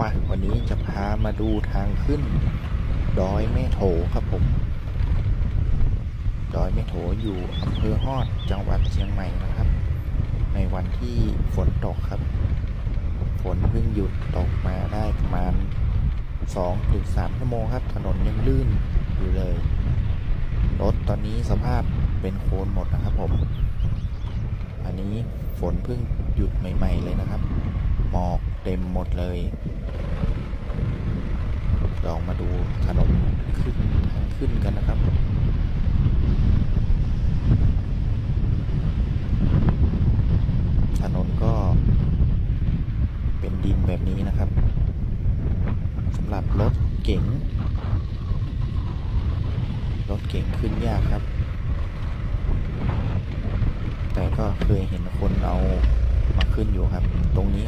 ปะวันนี้จะพามาดูทางขึ้น ดอยแม่โถครับผม ดอยแม่โถอยู่อำเภอฮอดจังหวัดเชียงใหม่นะครับ ในวันที่ฝนตกครับ ฝนเพิ่งหยุดตกมาได้ประมาณ2-3ถึงชั่วโมงครับ ถนนยังลื่นอยู่เลย รถตอนนี้สภาพเป็นโคลนหมดนะครับผม อันนี้ฝนเพิ่งหยุดใหม่ ๆ เลยนะครับ เต็มหมดเลยลองมาดูถนนขึ้นทางขึ้นกันนะครับถนนก็เป็นดินแบบนี้นะครับสำหรับรถเก๋งรถเก๋งขึ้นยากครับ แต่ก็เคยเห็นคนเอา